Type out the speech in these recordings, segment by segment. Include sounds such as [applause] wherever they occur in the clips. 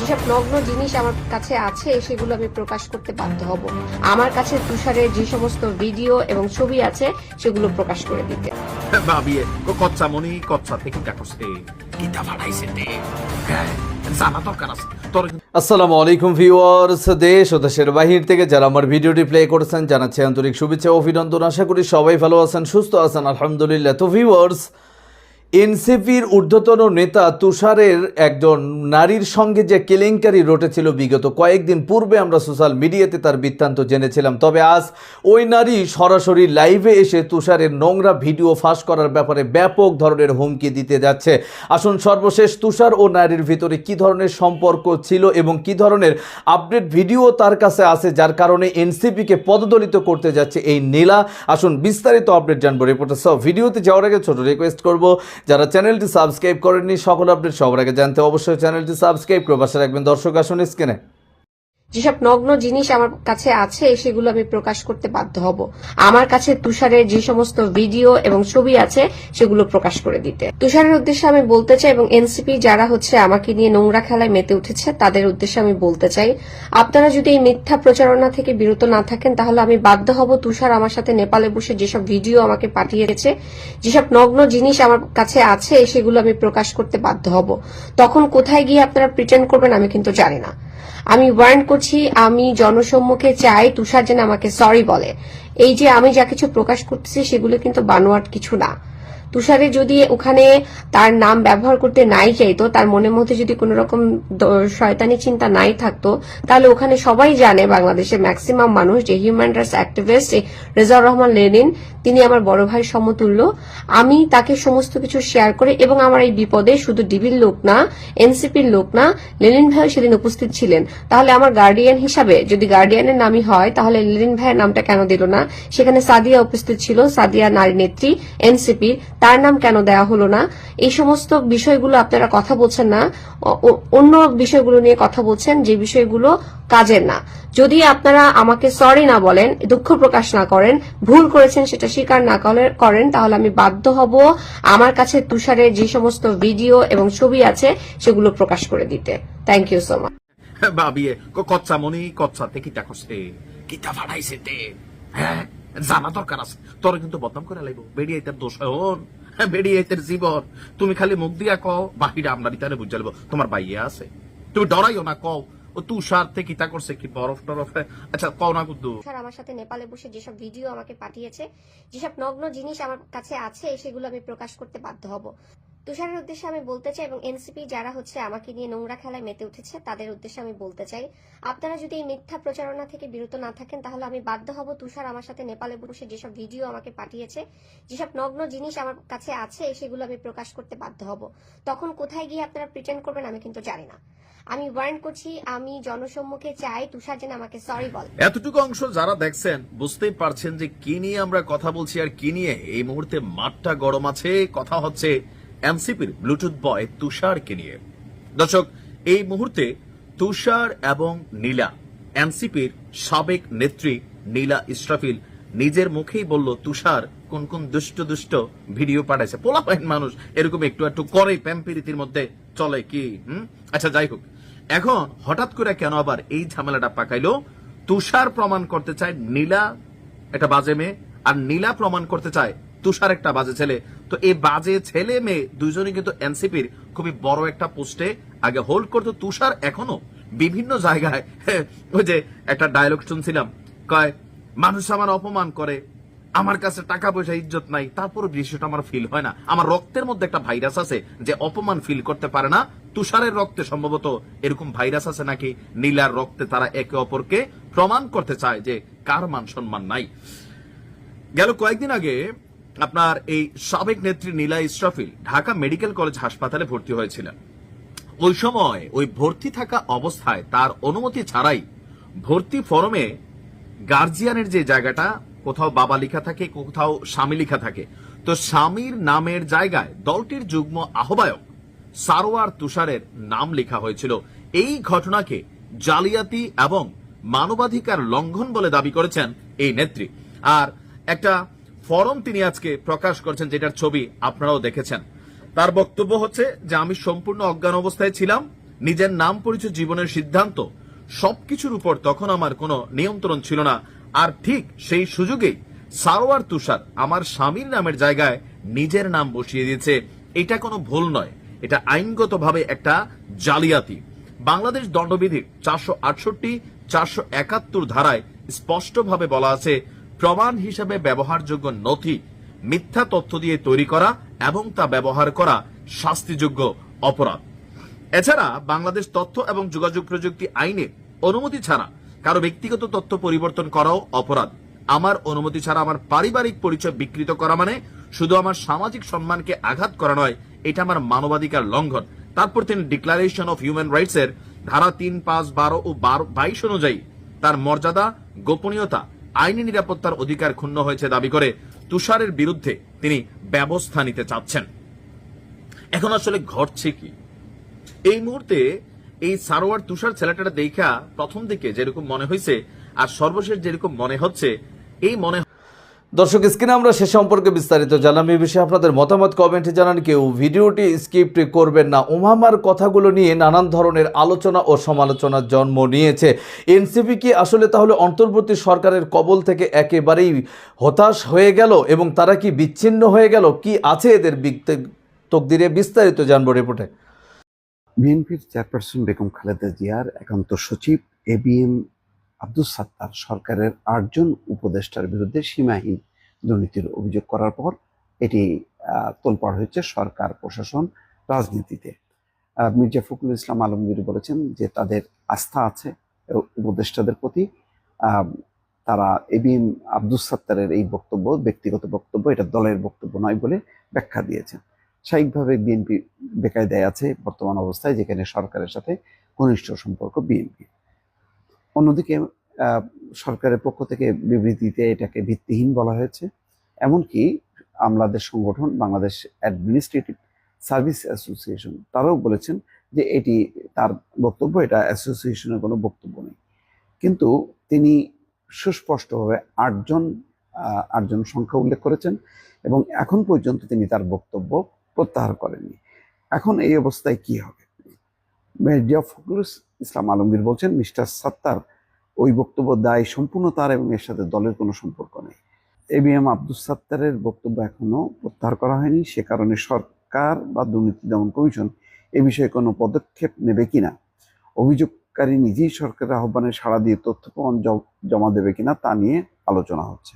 যেসব নগ্ন জিনিস আমার কাছে আছে সেগুলো আমি প্রকাশ করতে বাধ্য হব। আমার কাছে তুষারের যে সমস্ত ভিডিও এবং ছবি আছে সেগুলো প্রকাশ করে দিতে। ভাবিয়ে কচ্চা মনি কচ্চা থেকে কাকসে কিতা বাড়াইছে তে? হ্যাঁ জানা দরকার আছে। আসসালামু আলাইকুম ভিউয়ার্স দেশ ও দেশের বাহির থেকে যারা আমার ভিডিওটি প্লে করেছেন জানাচ্ছি আন্তরিক শুভেচ্ছা অভিনন্দন। আশা করি সবাই ভালো আছেন সুস্থ আছেন আলহামদুলিল্লাহ। তো ভিউয়ার্স এনসিপির ঊর্ধ্বতন নেতা তুষারের একজন নারীর সঙ্গে যে কেলেঙ্কারি রটেছিল বিগত কয়েকদিন পূর্বে আমরা সোশ্যাল মিডিয়াতে তার বৃত্তান্ত জেনেছিলাম। তবে আজ ওই নারী সরাসরি লাইভে এসে তুষারের নোংরা ভিডিও ফাঁস করার ব্যাপারে ব্যাপক ধরনের হুমকি দিতে যাচ্ছে। আসুন সর্বশেষ তুষার ও নারীর ভিতরে কি ধরনের সম্পর্ক ছিল এবং কি ধরনের আপডেট ভিডিও তার কাছে আছে, যার কারণে এনসিপিকে পদদলিত করতে যাচ্ছে এই নীলা? আসুন বিস্তারিত আপডেট জানব। রিপোর্টার সব ভিডিওতে যাওয়ার আগে ছোট রিকোয়েস্ট করব যারা চ্যানেলটি সাবস্ক্রাইব করেননি, সকল আপডেট সবার আগে জানতে অবশ্যই চ্যানেলটি সাবস্ক্রাইব করে পাশে রাখবেন। দর্শক, আসুন স্ক্রিনে যেসব নগ্ন জিনিস আমার কাছে আছে, সেগুলো আমি প্রকাশ করতে বাধ্য হব। আমার কাছে তুষারের যে সমস্ত ভিডিও এবং ছবি আছে, সেগুলো প্রকাশ করে দিতে। তুষারের উদ্দেশ্যে আমি বলতে চাই এবং এনসিপি যারা হচ্ছে আমাকে নিয়ে নোংরা খেলায় মেতে উঠেছে, তাদের উদ্দেশ্যে আমি বলতে চাই, আপনারা যদি এই মিথ্যা প্রচারণা থেকে বিরত না থাকেন, তাহলে আমি বাধ্য হব তুষার আমার সাথে নেপালে বসে যেসব ভিডিও আমাকে পাঠিয়েছে, যেসব নগ্ন জিনিস আমার কাছে আছে, সেগুলো আমি প্রকাশ করতে বাধ্য হব। তখন কোথায় গিয়ে আপনারা প্রিটেন্ড করবেন আমি কিন্তু জানি না। আমি ওয়ার্ন করছি, আমি জনসম্মুখে চাই তুষার যেন আমাকে সরি বলে। এই যে আমি যা কিছু প্রকাশ করতেছি, সেগুলো কিন্তু বানোয়াট কিছু না। তুষারে যদি ওখানে তার নাম ব্যবহার করতে নাই চাইতো, তার মনের মধ্যে যদি কোনো রকম শয়তানি চিন্তা নাই থাকতো, তাহলে ওখানে সবাই জানে বাংলাদেশের ম্যাক্সিমাম মানুষ যে human rights activist Rezaur Rahman Lenin, তিনি আমার বড় ভাই সমতুল্য। আমি তাকে সমস্ত কিছু শেয়ার করে এবং আমার এই বিপদে শুধু ডিবির লোক না এনসিপির লোক না, লেনিন ভাই সেদিন উপস্থিত ছিলেন। তাহলে আমার গার্ডিয়ান হিসাবে যদি গার্ডিয়ানের নামই হয়, তাহলে লেনিন ভাইয়ের নামটা কেন দিল না? সেখানে সাদিয়া উপস্থিত ছিল, সাদিয়া নারী নেত্রী এনসিপির তার নাম কেন দেওয়া হলো না? এই সমস্ত বিষয়গুলো আপনারা কথা বলছেন না। অন্য বিষয়গুলো নিয়ে কথা বলছেন যে বিষয়গুলো কাজের না। যদি আপনারা আমাকে সরি না বলেন, দুঃখ প্রকাশ না করেন, ভুল করেছেন সেটা স্বীকার না করে- করেন, তাহলে আমি বাধ্য হব আমার কাছে তুষারের যে সমস্ত ভিডিও এবং ছবি আছে সেগুলো প্রকাশ করে দিতে। থ্যাংক ইউ সো মাচ ভাবিয়ে কচ্চা মনি কচ্চা থেকে কাকসে কিতা বাড়াইছে তে? হ্যাঁ? জানা দরকার আছে। তোর কিন্তু বদনাম করে লাগবো বেরিয়ে তার দোষ বেরিয়ে তার জীবন। তুমি খালি মুখ দিয়া কও বাহিরে আমরা ভিতরে বুঝে যাব তোমার বাইয়ে আছে। তুমি ডরাইও না, কও। তুষার থেকে বরফ টরফ আচ্ছা কও না আমার সাথে নেপালে বসে যেসব ভিডিও আমাকে পাঠিয়েছে, যেসব নগ্ন জিনিস আমার কাছে আছে, সেগুলো আমি প্রকাশ করতে বাধ্য হব। তুষারের উদ্দেশ্যে আমি বলতে চাই এবং এনসিপি যারা হচ্ছে আমাকে নিয়ে নোংরা খেলায় মেতে উঠেছে, তাদের উদ্দেশ্যে আমি বলতে চাই, আপনারা যদি এই মিথ্যা প্রচারণা থেকে বিরত না থাকেন, তাহলে আমি বাধ্য হব তুষার আমার সাথে নেপালে বসে যেসব ভিডিও আমাকে পাঠিয়েছে, যেসব নগ্ন জিনিস আমার কাছে আছে, সেগুলো আমি প্রকাশ করতে বাধ্য হব। তখন কোথায় গিয়ে আপনারা প্রিটেন্ড করবেন আমি কিন্তু জানি না। আমি ওয়ার্ন করছি, আমি জনসম্মুখে চাই তুষার যেন আমাকে সরি বলে। এতটুকু অংশ যারা দেখছেন, বুঝতেই পারছেন যে কি নিয়ে আমরা কথা বলছি আর কি নিয়ে। এই মুহূর্তে মাঠটা গরম আছে, কথা হচ্ছে এনসিপির ব্লুটুথ বয় তুষারকে নিয়ে। দর্শক, এই মুহূর্তে তুষার এবং নীলা এনসিপির সাবেক নেত্রী নীলা ইসরাফিল নিজের মুখেই বলল, তুষার, কোন কোন দুষ্ট দুষ্ট ভিডিও পাঠাইছে? পোলাপাইন মানুষ এরকম একটু একটু করে প্যাম্পিরিতির মধ্যে চলে কি আচ্ছা যাই হোক। এখন হঠাৎ করে কেন আবার এই ঝামেলাটা পাকাইলো? তুষার প্রমাণ করতে চায় নীলা, একটা বাজে মেয়ে, আর নীলা প্রমাণ করতে চায় তুষার একটা বাজে ছেলে। তো এই বাজে ছেলে মেয়ে দুইজনই কিন্তু এনসিপির খুবই বড় একটা পোস্টে আগে হোল্ড করতো। তুষার এখনও বিভিন্ন জায়গায়, [laughs] ওই যে একটা ডায়লগ শুনছিলাম, কয়, মানুষ আমার অপমান করে, আমার কাছে টাকা পয়সা ইজ্জত নাই তারপর বিষয়টা আমার ফিল হয় না। আমার রক্তের মধ্যে একটা ভাইরাস আছে যে অপমান ফিল করতে পারে না। তুষারের রক্তে সম্ভবত এরকম ভাইরাস আছে নাকি? নীলার রক্তে তারা একে অপরকে প্রমাণ করতে চায় যে কার মান সম্মান নাই। গেল কয়েকদিন আগে আপনার এই সাবেক নেত্রী নীলা ইসরাফিল ঢাকা মেডিকেল কলেজ হাসপাতালে ভর্তি হয়েছিলেন। ওই সময় ওই ভর্তি থাকা অবস্থায় তার অনুমতি ছাড়াই ভর্তি ফরমে গার্জিয়ানের যে জায়গাটা, কোথাও বাবা লেখা থাকে, কোথাও স্বামী লেখা থাকে। তো স্বামীর নামের জায়গায় দলটির যুগ্ম আহ্বায়ক সারোয়ার তুষারের নাম লেখা হয়েছিল। এই ঘটনাকে জালিয়াতি এবং মানবাধিকার লঙ্ঘন বলে দাবি করেছেন এই নেত্রী। আর একটা ফরম তিনি আজকে প্রকাশ করছেন, যেটার ছবি আপনারাও দেখেছেন। তার বক্তব্য হচ্ছে যে, আমি সম্পূর্ণ অজ্ঞান অবস্থায় ছিলাম, নিজের নাম পরিচয়, জীবনের সিদ্ধান্ত, সবকিছুর উপর তখন আমার কোনো নিয়ন্ত্রণ ছিল না। আর ঠিক সেই সুযোগেই সারোয়ার তুষার আমার স্বামীর নামের জায়গায় নিজের নাম বসিয়ে দিয়েছে। এটা কোনো ভুল নয়, এটা আইনগতভাবে একটা জালিয়াতি। বাংলাদেশ দণ্ডবিধির চারশো আটষট্টি, চারশো একাত্তর ধারায় স্পষ্টভাবে বলা আছে প্রমাণ হিসাবে ব্যবহারযোগ্য নথি, মিথ্যা তথ্য দিয়ে তৈরি করা এবং তা ব্যবহার করা শাস্তিযোগ্য অপরাধ। এছাড়া বাংলাদেশ তথ্য এবং যোগাযোগ প্রযুক্তি আইনে অনুমতি ছাড়া কারও ব্যক্তিগত তথ্য পরিবর্তন করাও অপরাধ। আমার অনুমতি ছাড়া আমার পারিবারিক পরিচয় বিকৃত করা মানে শুধু আমার সামাজিক সম্মানকে আঘাত করা নয়, এটা আমার মানবাধিকার লঙ্ঘন। তারপর তিনি ডিক্লারেশন অফ হিউম্যান রাইটস এর ধারা তিন, পাঁচ, বারো ও বারো, বাইশ অনুযায়ী তার মর্যাদা, গোপনীয়তা আইনি নিরাপত্তার অধিকার ক্ষুণ্ণ হয়েছে দাবি করে তুষারের বিরুদ্ধে তিনি ব্যবস্থা নিতে চাচ্ছেন। এখন আসলে ঘটছে কি? এই মুহূর্তে এই সারোয়ার তুষার ছেলেটা দেখা প্রথম দিকে যেরকম মনে হয়েছে আর সর্বশেষ যেরকম মনে হচ্ছে, এই মনে দর্শক, স্ক্রিনে আমরা সে সম্পর্কে বিস্তারিত জানলাম। এই বিষয়ে আপনাদের মতামত কমেন্টে জানান কেউ। ভিডিওটি স্কিপ্ট করবেন না। ওমামার কথাগুলো নিয়ে নানান ধরনের আলোচনা ও সমালোচনার জন্ম নিয়েছে। এনসিপি কি আসলে তাহলে অন্তর্বর্তী সরকারের কবল থেকে একেবারেই হতাশ হয়ে গেল এবং তারা কি বিচ্ছিন্ন হয়ে গেল? কি আছে এদের তকদিরে? বিস্তারিত জানব রিপোর্টে বিএনপির চেয়ারপারসন বেগম খালেদা জিয়ার একান্ত সচিব, এ আব্দুস সাত্তার সরকারের আটজন উপদেষ্টার বিরুদ্ধে সীমাহীন দুর্নীতির অভিযোগ করার পর এটি তোলপাড় হয়েছে সরকার, প্রশাসন, রাজনীতিতে। মির্জা ফখরুল ইসলাম আলমগীর বলেছেন যে তাদের আস্থা আছে উপদেষ্টাদের প্রতি। তারা এ বি এম আব্দুস সাত্তারের এই বক্তব্য, ব্যক্তিগত বক্তব্য, এটা দলের বক্তব্য নয় বলে ব্যাখ্যা দিয়েছেন। স্বাভাবিকভাবে বিএনপি বেকায়দায় আছে বর্তমান অবস্থায়, যেখানে সরকারের সাথে ঘনিষ্ঠ সম্পর্ক বিএনপি অন্যদিকে সরকারের পক্ষ থেকে বিবৃতিতে এটাকে ভিত্তিহীন বলা হয়েছে। এমনকি আমলাদের সংগঠন, বাংলাদেশ অ্যাডমিনিস্ট্রেটিভ সার্ভিস অ্যাসোসিয়েশন, তারাও বলেছেন যে এটি তার বক্তব্য, এটা অ্যাসোসিয়েশনের কোনো বক্তব্য নেই। কিন্তু তিনি সুস্পষ্টভাবে আটজন আটজন সংখ্যা উল্লেখ করেছেন এবং এখন পর্যন্ত তিনি তার বক্তব্য প্রত্যাহার করেননি। এখন এই অবস্থায় কি হবে? মির্জা ফখরুল ইসলাম আলমগীর বলছেন, মিস্টার সাত্তার ওই বক্তব্য দায় সম্পূর্ণ তার এবং এর সাথে দলের কোনো সম্পর্ক নেই। এ বি এম আব্দুল সাত্তারের বক্তব্য এখনও প্রত্যাহার করা হয়নি, সে কারণে সরকার বা দুর্নীতি দমন কমিশন এ বিষয়ে কোনো পদক্ষেপ নেবে কিনা, অভিযোগকারী নিজেই সরকারের আহ্বানে সাড়া দিয়ে তথ্য প্রমাণ জমা দেবে কিনা তা নিয়ে আলোচনা হচ্ছে।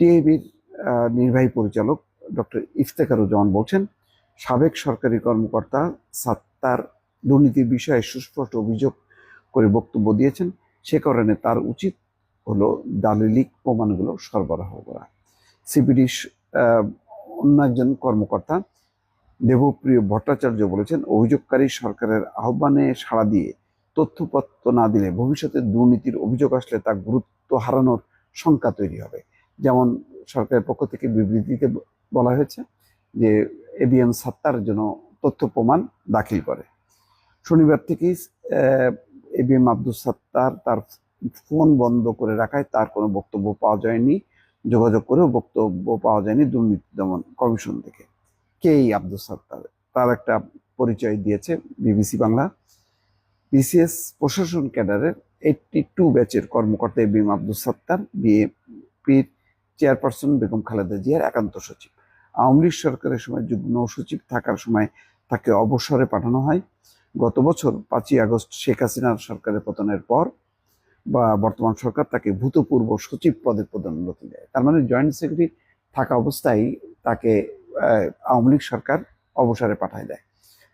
টিএবির নির্বাহী পরিচালক ডক্টর ইফতেখারুজ্জামান বলছেন, সাবেক সরকারি কর্মকর্তা সাত্তার দুর্নীতির বিষয়ে সুস্পষ্ট অভিযোগ করে বক্তব্য দিয়েছেন। সে কারণে তার উচিত হলো দালিলিক প্রমাণগুলো সরবরাহ করা। সিপিডি অন্য একজন কর্মকর্তা দেবপ্রিয় ভট্টাচার্য বলেছেন, অভিযোগকারী সরকারের আহ্বানে সাড়া দিয়ে তথ্যপত্র না দিলে ভবিষ্যতে দুর্নীতির অভিযোগ আসলে তা গুরুত্ব হারানোর শঙ্কা তৈরি হবে। যেমন সরকারের পক্ষ থেকে বিবৃতিতে বলা হয়েছে যে এবিএম সাত্তার জন্য তথ্য প্রমাণ দাখিল করে। শনিবার থেকেই A B M Abdul Sattar তার ফোন বন্ধ করে রাখায় তার কোনো বক্তব্য পাওয়া যায়নি, যোগাযোগ করেও বক্তব্য পাওয়া যায়নি দুর্নীতি দমন কমিশন থেকে। কে এই আব্দুল সাত্তার? তার একটা পরিচয় দিয়েছে বিবিসি বাংলা। বিসিএস প্রশাসন ক্যাডারের এইটটি টু ব্যাচের কর্মকর্তা A B M Abdul Sattar বিএপির chairperson Begum Khaleda জিয়ার একান্ত সচিব। আওয়ামী লীগ সরকারের সময় যুগ্ম সচিব থাকার সময় তাকে অবসরে পাঠানো হয়। গত বছর পাঁচই আগস্ট শেখ হাসিনার সরকারের পতনের পর বা বর্তমান সরকার তাকে ভূতপূর্ব সচিব পদে পদোন্নতি দেয়। তার মানে জয়েন্ট সেক্রেটারি থাকা অবস্থায় তাকে আওয়ামী লীগ সরকার অবসরে পাঠায় দেয়।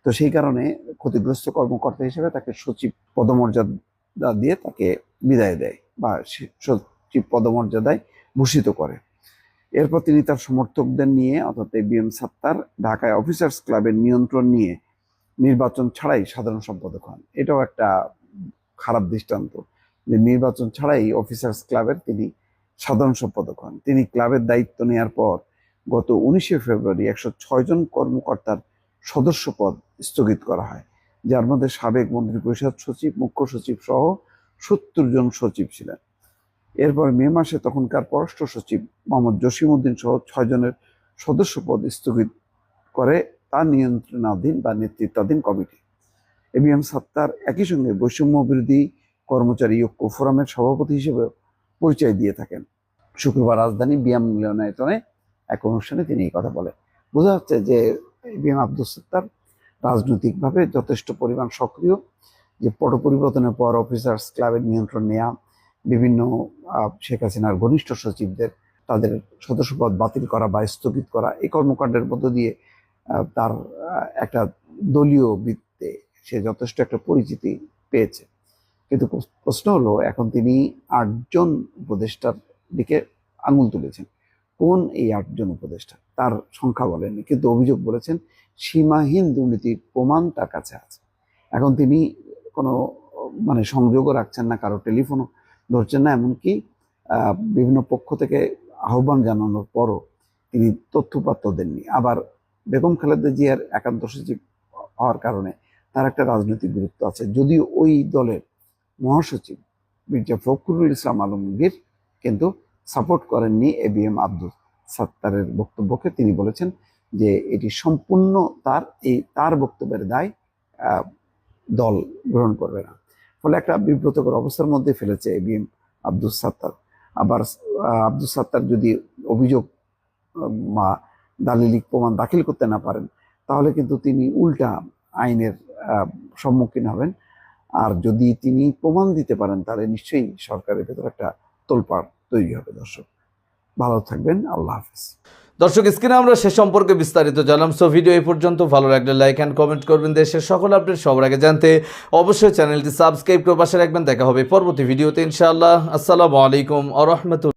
তো সেই কারণে ক্ষতিগ্রস্ত কর্মকর্তা হিসেবে তাকে সচিব পদমর্যাদা দিয়ে তাকে বিদায় দেয় বা সচিব পদমর্যাদায় ভূষিত করে। এরপর তিনি তার সমর্থকদের নিয়ে, অর্থাৎ বিএম সাত্তার, ঢাকায় অফিসার্স ক্লাবের নিয়ন্ত্রণ নিয়ে নির্বাচন ছাড়াই সাধারণ সম্পাদক হন। এটাও একটা খারাপ দৃষ্টান্ত যে নির্বাচন ছাড়াই অফিসার্স ক্লাবের তিনি সাধারণ সম্পাদক হন। তিনি ক্লাবের দায়িত্ব নেওয়ার পর গত উনিশে ফেব্রুয়ারি একশো ছয় জন কর্মকর্তার সদস্য পদ স্থগিত করা হয়, যার মধ্যে সাবেক মন্ত্রী পরিষদ সচিব, মুখ্য সচিব সহ সত্তর জন সচিব ছিলেন। এরপর মে মাসে তখনকার পররাষ্ট্র সচিব মোহাম্মদ জসিমউদ্দিন সহ ছয় জনের সদস্য পদ স্থগিত করে তার নিয়ন্ত্রণাধীন বা নেতৃত্বাধীন কমিটি। এবিএম সাত্তার একই সঙ্গে বৈষম্য বিরোধী কর্মচারী ঐক্য ফোরামের সভাপতি হিসেবে পরিচয় দিয়ে থাকেন। শুক্রবার রাজধানী বিয়াম মিলনায়তনে এক অনুষ্ঠানে তিনি এই কথা বলেন। বোঝা যাচ্ছে যে বিএম আব্দুল সত্তার রাজনৈতিকভাবে যথেষ্ট পরিমাণ সক্রিয়, যে পট পরিবর্তনের পর অফিসার্স ক্লাবের নিয়ন্ত্রণ নেওয়া বিভিন্ন শেখ হাসিনার ঘনিষ্ঠ সচিবদের তাদের সদস্যপদ বাতিল করা বা স্থগিত করা, এই কর্মকাণ্ডের মধ্য দিয়ে তার একটা দলীয় বৃত্তে সে যথেষ্ট একটা পরিচিতি পেয়েছে। কিন্তু প্রশ্ন হলো, এখন তিনি আটজন উপদেষ্টার দিকে আঙুল তুলেছেন। কোন এই আটজন উপদেষ্টা? তার সংখ্যা বলেননি, কিন্তু অভিযোগ বলেছেন, সীমাহীন দুর্নীতির প্রমাণ তার কাছে আছে। এখন তিনি কোনো মানে সংযোগও রাখছেন না, কারও টেলিফোনও ধরছেন না, এমনকি বিভিন্ন পক্ষ থেকে আহ্বান জানানোর পরও তিনি তথ্যপাত্র দেননি। আবার বেগম খালেদা জিয়ার একান্ত সচিব হওয়ার কারণে তার একটা রাজনৈতিক গুরুত্ব আছে। যদিও ওই দলের মহাসচিব মির্জা ফখরুল ইসলাম আলমগীর কিন্তু সাপোর্ট করেননি এ বি এম আব্দুল সাত্তারের বক্তব্যকে। তিনি বলেছেন যে এটি সম্পূর্ণ তার, এই তার বক্তব্যের দায় দল গ্রহণ করবে না। ফলে একটা বিব্রতকর অবস্থার মধ্যে ফেলেছে A B M Abdul Sattar. আবার আব্দুল সাত্তার যদি অভিযোগ দালিলিক প্রমাণ দাখিল করতে না পারেন, তাহলে কিন্তু তিনি উল্টা আইনের সম্মুখীন হবেন। আর যদি তিনি প্রমাণ দিতে পারেন, তাহলে নিশ্চয়ই সরকারের ভেতর একটা তোলপাড় তৈরি হবে, দর্শক। ভালো থাকবেন, আল্লাহ হাফিজ। দর্শক, স্ক্রিনে আমরা সে সম্পর্কে বিস্তারিত জানলাম, সো ভিডিও এই পর্যন্ত। ভালো লাগলে লাইক অ্যান্ড কমেন্ট করবেন। দেশের সকল আপডেট সবার আগে জানতে অবশ্যই চ্যানেলটি সাবস্ক্রাইব করে পাশে রাখবেন। দেখা হবে পরবর্তী ভিডিওতে, ইনশাআল্লাহ। আসসালামু আলাইকুম আ রহমতুল